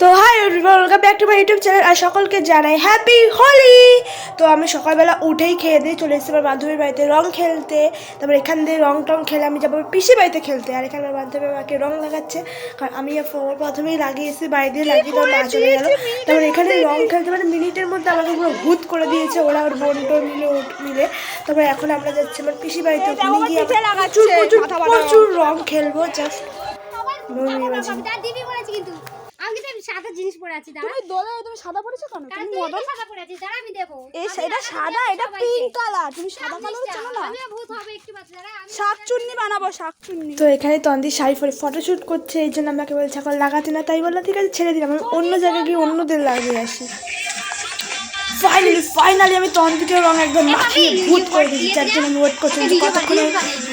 তো hi welcome back to my YouTube channel আর সকলকে জানাই হ্যাপি হোলি তো আমি সকালবেলা উঠেই খেয়ে দিয়ে চলে এসেছি আমার বান্ধবীর বাড়িতে রং খেলতে। তারপর এখান দিয়ে রং টং খেলে আমি যাব পিসি বাড়িতে খেলতে। আর এখানে আমার বান্ধবী আমাকে রং লাগাচ্ছে। কারণ আমি প্রথমেই লাগিয়েছি বাড়ি দিয়ে লাগিয়ে তো মা চলে গেলো। তারপর এখানে রং খেলতে মানে মিনিটের মধ্যে আমাকে পুরো ভূত করে দিয়েছে ওরা ওর বোন টোন মিলে মিলে। তারপর এখন আমরা যাচ্ছি আমার পিসি বাড়িতে। ওখানে গিয়ে প্রচুর প্রচুর প্রচুর রং খেলব জাস্ট আমি সাদা জিনিস পরে আছি দাঁড়া। তুমি দোলে তুমি সাদা পরেছো কেন? তুমি তুই সাদা পরে আছিস দাঁড়া আমি দেবো। এই এটা সাদা এটা পিঙ্ক কালার তুমি সাদা কালার চেনো না আমিও ভূত হবে একটু বাচ্চা দাঁড়া আমি শাক চুন্নি বানাবো শাক চুন্নি। তো এখানে তন্দি শাড়ি পরে ফটোশ্যুট করছে এই জন্য আমাকে বলছে এখন লাগাতে না তাই বললাম ঠিক আছে ছেড়ে দিলাম আমি অন্য জায়গায় গিয়ে অন্যদের লাগিয়ে আসি। ফাইনালি ফাইনালি আমি তন্দিকে রং একদম মাখিয়ে ভূত করে দিয়েছি যার জন্য আমি ওয়েট করছি কতক্ষণে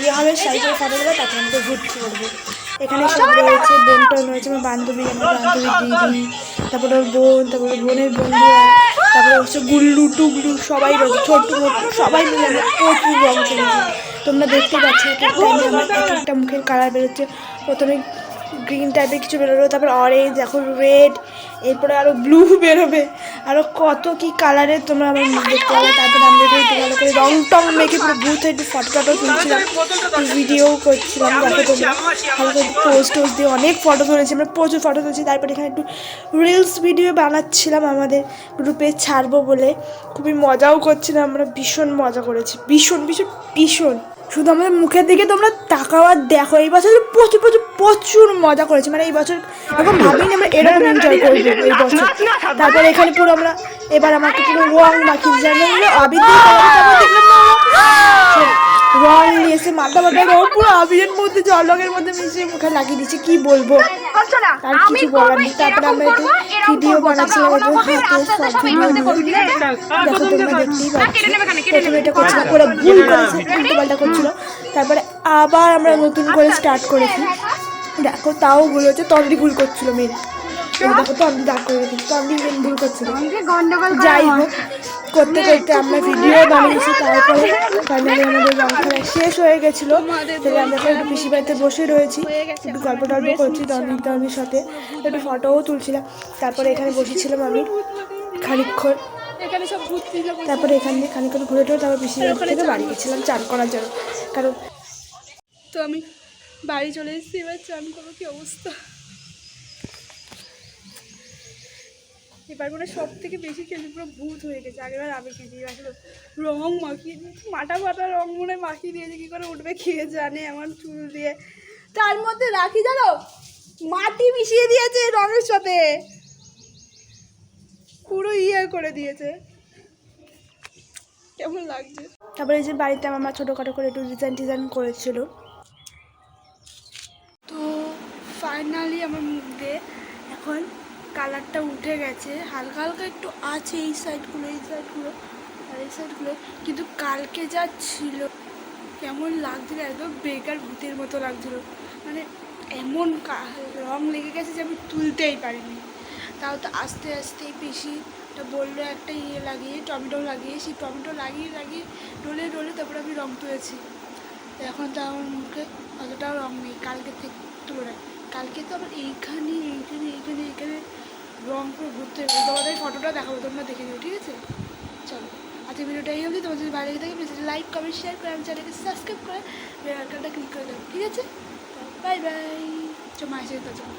ইয়ে হবে শাড়ি পরে ফটো দেবে তারপর আমাকে ভূত করব এখানে সব রয়েছে বোন টোন রয়েছে, আমার বান্ধবী আমার বান্ধবী দিদি, তারপরে ওর বোন, তারপর বোনের বন্ধুরা, তারপরে হচ্ছে গুল্লু, টুগলু, সবাই রয়েছে ছোট মোট সবাই মিলে আমরা প্রচুর রং খেলেছি। তোমরা দেখতে পাচ্ছ এক একটা একটা মুখের কালার বেরোচ্ছে। প্রথমে গ্রিন টাইপের কিছু বেরোলো তারপর অরেঞ্জ এখন রেড এরপরে আরও ব্লু বেরোবে। আরও কত কি কালারের তোমরা আমার মুখ দেখতে পাবে তারপরে আমরা একটু ভালো করে রং টং মেখে পুরো বুথ একটু ফটো টটো তুলছিলাম ভিডিও করছিলাম তোমরা। ভালো করে পোস্ট টোস্ট দিয়ে অনেক ফটো তুলেছি আমরা প্রচুর ফটো তুলেছি। তারপরে এখানে একটু রিলস ভিডিও বানাচ্ছিলাম আমাদের গ্রুপে ছাড়বো বলে। খুবই মজাও করছিলাম আমরা ভীষণ মজা করেছি। ভীষণ ভীষণ ভীষণ। শুধু আমাদের মুখের দিকে তোমরা তাকাও আর দেখো। এই বছর প্রচুর প্রচুর প্রচুর মজা করেছি। মানে এই বছর এখন ভাবিনি আমরা এরকম এনজয় করব এই বছর। তারপরে এখানে পুরো আমরা এবার আমাকে পুরো রং বাকি যেমন আবির দিয়ে করাবো, তারপর দেখলাম না ওরা রং নিয়ে এসে মাথা মাথা রং পুরো আবিরের মধ্যে মধ্যে মিশিয়ে মুখে লাগিয়ে দিচ্ছে কি বলব? আর কিছু বলার নেই। তারপরে আমরা একটু ভিডিও বানাচ্ছিলাম একটু হাতে সব ভিডিও দেখো তোমরা দেখতেই পাচ্ছ প্রথমে এটা করছিলাম ওরা ভুল করেছে উল্টো পাল্টা করছিল। তারপরে আবার আমরা নতুন করে স্টার্ট করেছি। দেখো তাও ভুল হচ্ছে তন্দি ভুল করছিল মেন দেখো তন্দি দাগ করে তন্দি ভুল যাই হোক করতে করতে আমরা ভিডিও বানিয়েছি তারপরে ফাইনালি আমাদের রং শেষ হয়ে গেছিল। তাহলে আমরা এখন একটু পিসি বাড়িতে বসে রয়েছি একটু গল্প টল্প করছি তন্দির তন্দির সাথে। একটু ফটোও তুলছিলাম তারপরে এখানে বসেছিলাম আমি খানিক্ষণ তারপরে এখান দিয়ে খানিক্ষণ ঘুরে টুরে তারপর পিসি বাড়ি থেকে বাড়ি গেছিলাম চান করার জন্য। কারণ তো আমি বাড়ি চলে এসেছি এবার চান করব কি অবস্থা? এবার মানে সব থেকে বেশি খেলি পুরো ভূত হয়ে গেছে। আগেবার আমি খেয়েছি শুধু রং মাখিয়ে দিয়েছি। মাটা ফাটা রং মনে মাখিয়ে দিয়েছে, কী করে উঠবে খেয়ে জানে আমার চুল দিয়ে। তার মধ্যে রাখি জানো? মাটি মিশিয়ে দিয়েছে রঙের সাথে। পুরো ইয়ে করে দিয়েছে। কেমন লাগছে? তারপরে এই যে বাড়িতে আমার মা ছোটোখাটো করে একটু ডিজাইন ডিজাইন করেছিল। তো ফাইনালি আমার মুখ দিয়ে এখন কালারটা উঠে গেছে। হালকা হালকা একটু আছে এই সাইডগুলো এই সাইডগুলো আর এই সাইডগুলো কিন্তু কালকে যা ছিল, কেমন লাগছিল একদম বেকার ভূতের মতো লাগছিল। মানে এমন রং লেগে গেছে যে আমি তুলতেই পারিনি। তাও তো আস্তে আস্তে বেশি টা বলল একটা ইয়ে লাগিয়ে, টমেটো লাগিয়ে, সেই টমেটো লাগিয়ে লাগিয়ে ডলে ডলে তারপরে আমি রং তুলেছি। এখন তো আমার মুখে অতটাও রং নেই, কালকে থেকে তুলনায়। কালকে তো আমার এইখানে এইখানে এইখানে এইখানে রং পুরো ঘুরতে যাব। তোমাদের ফটোটা দেখাবো, তোমরা দেখে নিও, ঠিক আছে? চলো, আজকে ভিডিওটা এই অবধি। তোমার যদি ভালো লেগে থাকে প্লিজ লাইক কমেন্ট শেয়ার করে আমার চ্যানেলকে সাবস্ক্রাইব করে বেল আইকনটা ক্লিক করে দেবো ঠিক আছে? বাই বাই চো সাথে চলো